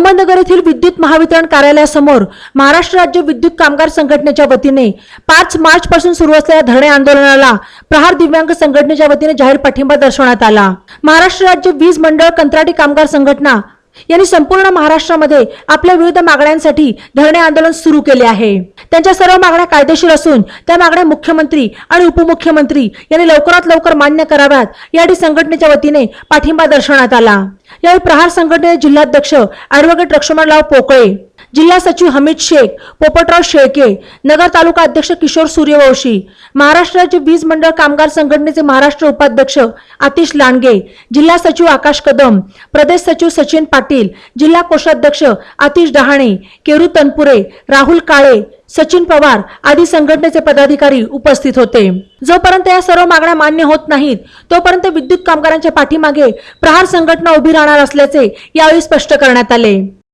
अहमदनगर येथील विद्युत महावितरण कार्यालयासमोर महाराष्ट्र राज्य विद्युत कामगार संघटनेच्या वतीने पाच मार्च पासून सुरू असलेल्या धरणे आंदोलनाला प्रहार दिव्यांग संघटनेच्या वतीने जाहीर पाठिंबा दर्शवण्यात आला. महाराष्ट्र राज्य वीज मंडळ कंत्राटी कामगार संघटना यांनी संपूर्ण महाराष्ट्रामध्ये आपल्या विविध मागण्यांसाठी धरणे आंदोलन सुरू केले आहे. त्यांच्या सर्व मागण्या कायदेशीर असून त्या मागण्या मुख्यमंत्री आणि उपमुख्यमंत्री यांनी लवकरात लवकर मान्य कराव्यात यासाठी संघटनेच्या वतीने पाठिंबा दर्शवण्यात आला. यावेळी प्रहार संघटनेचे जिल्हाध्यक्ष अॅडव्होकेट लक्ष्मणराव पोकळे जिल्हा सचिव हमीद शेख पोपटराव शेळके नगर तालुका अध्यक्ष किशोर सूर्यवंशी महाराष्ट्र राज्य वीज मंडळ कामगार संघटनेचे महाराष्ट्र उपाध्यक्ष आतिश लांडगे जिल्हा सचिव आकाश कदम प्रदेश सचिव सचिन पाटील जिल्हा कोषाध्यक्ष आतिश डहाणे केरू तनपुरे राहुल काळे सचिन पवार आदी संघटनेचे पदाधिकारी उपस्थित होते. जोपर्यंत या सर्व मागण्या मान्य होत नाहीत तोपर्यंत विद्युत कामगारांच्या पाठीमागे प्रहार संघटना उभी राहणार असल्याचे यावेळी स्पष्ट करण्यात आले.